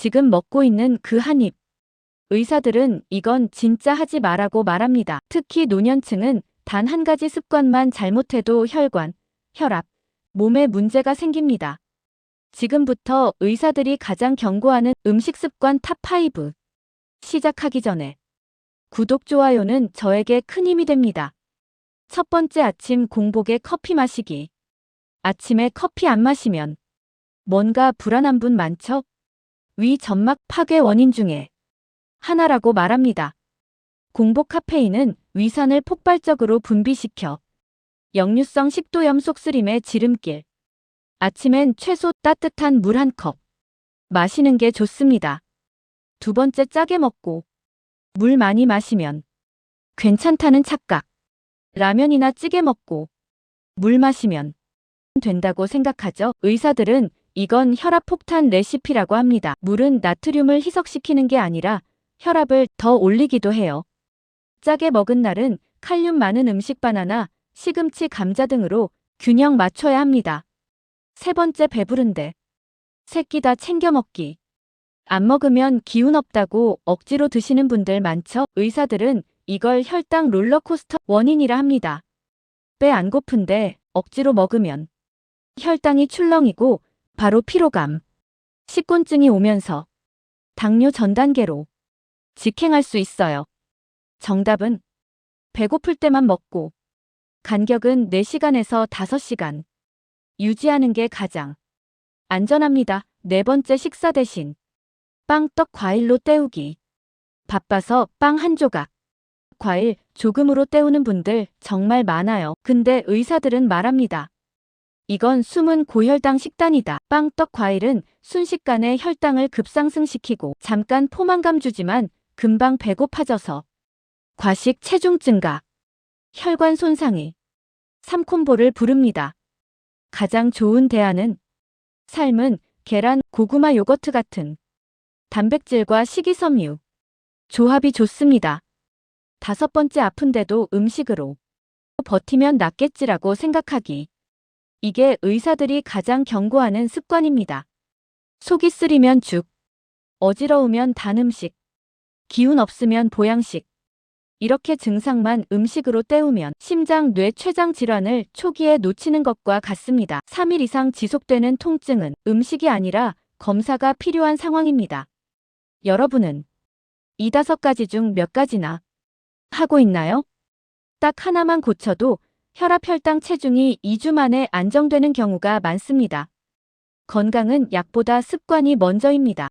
지금 먹고 있는 그 한 입. 의사들은 이건 진짜 하지 말라고 말합니다. 특히 노년층은 단 한 가지 습관만 잘못해도 혈관, 혈압, 몸에 문제가 생깁니다. 지금부터 의사들이 가장 경고하는 음식 습관 탑5. 시작하기 전에 구독, 좋아요는 저에게 큰 힘이 됩니다. 첫 번째 아침 공복에 커피 마시기. 아침에 커피 안 마시면 뭔가 불안한 분 많죠? 위 점막 파괴 원인 중에 하나라고 말합니다. 공복 카페인은 위산을 폭발적으로 분비시켜 역류성 식도염 속쓰림의 지름길. 아침엔 최소 따뜻한 물 한 컵 마시는 게 좋습니다. 두 번째 짜게 먹고 물 많이 마시면 괜찮다는 착각. 라면이나 찌개 먹고 물 마시면 된다고 생각하죠. 의사들은 이건 혈압 폭탄 레시피라고 합니다. 물은 나트륨을 희석시키는 게 아니라 혈압을 더 올리기도 해요. 짜게 먹은 날은 칼륨 많은 음식 바나나, 시금치, 감자 등으로 균형 맞춰야 합니다. 세 번째 배부른데 세끼다 챙겨 먹기. 안 먹으면 기운 없다고 억지로 드시는 분들 많죠? 의사들은 이걸 혈당 롤러코스터 원인이라 합니다. 배 안 고픈데 억지로 먹으면 혈당이 출렁이고 바로 피로감, 식곤증이 오면서 당뇨 전 단계로 직행할 수 있어요. 정답은 배고플 때만 먹고 간격은 4시간에서 5시간 유지하는 게 가장 안전합니다. 네 번째 식사 대신 빵, 떡, 과일로 때우기. 바빠서 빵 한 조각, 과일 조금으로 때우는 분들 정말 많아요. 근데 의사들은 말합니다. 이건 숨은 고혈당 식단이다. 빵, 떡, 과일은 순식간에 혈당을 급상승시키고 잠깐 포만감 주지만 금방 배고파져서 과식 체중 증가, 혈관 손상이 3콤보를 부릅니다. 가장 좋은 대안은 삶은 계란, 고구마 요거트 같은 단백질과 식이섬유 조합이 좋습니다. 다섯 번째 아픈데도 음식으로 버티면 낫겠지라고 생각하기. 이게 의사들이 가장 경고하는 습관입니다. 속이 쓰리면 죽, 어지러우면 단 음식, 기운 없으면 보양식. 이렇게 증상만 음식으로 때우면 심장, 뇌, 췌장 질환을 초기에 놓치는 것과 같습니다. 3일 이상 지속되는 통증은 음식이 아니라 검사가 필요한 상황입니다. 여러분은 이 다섯 가지 중 몇 가지나 하고 있나요? 딱 하나만 고쳐도 혈압, 혈당, 체중이 2주 만에 안정되는 경우가 많습니다. 건강은 약보다 습관이 먼저입니다.